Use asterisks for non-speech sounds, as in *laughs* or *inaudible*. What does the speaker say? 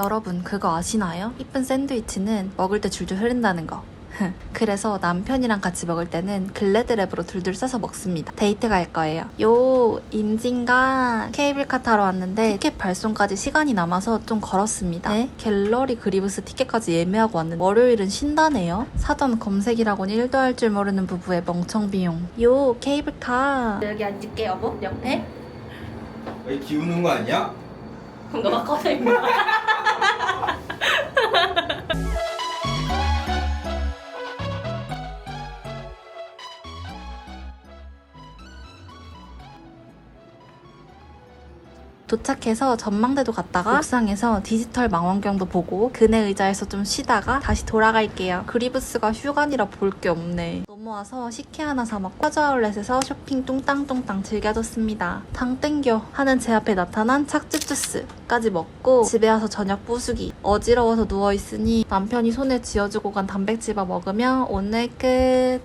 여러분 그거 아시나요? 이쁜 샌드위치는 먹을 때 줄줄 흐른다는 거. *laughs* 그래서 남편이랑 같이 먹을 때는 글래드랩으로 둘둘 싸서 먹습니다. 데이트 갈 거예요. 요 임진강 케이블카 타러 왔는데 티켓 발송까지 시간이 남아서 좀 걸었습니다. 네? 갤러리 그리브스 티켓까지 예매하고 왔는데 월요일은 쉰다네요. 사전 검색이라고는 1도 할 줄 모르는 부부의 멍청 비용. 요 케이블카 여기 앉을게 여보 옆에 왜 기우는 거 아니야? 그럼 너가 꺼져 임마 도착해서 전망대도 갔다가 옥상에서 디지털 망원경도 보고 그네 의자에서 좀 쉬다가 다시 돌아갈게요. 그리브스가 휴관이라 볼 게 없네. 넘어와서 식혜 하나 사 먹고 화자아울렛에서 쇼핑 뚱땅뚱땅 즐겨줬습니다. 당 땡겨 하는 제 앞에 나타난 착즙 주스까지 먹고 집에 와서 저녁 부수기 어지러워서 누워있으니 남편이 손에 쥐어주고 간 단백질밥 먹으며 오늘 끝.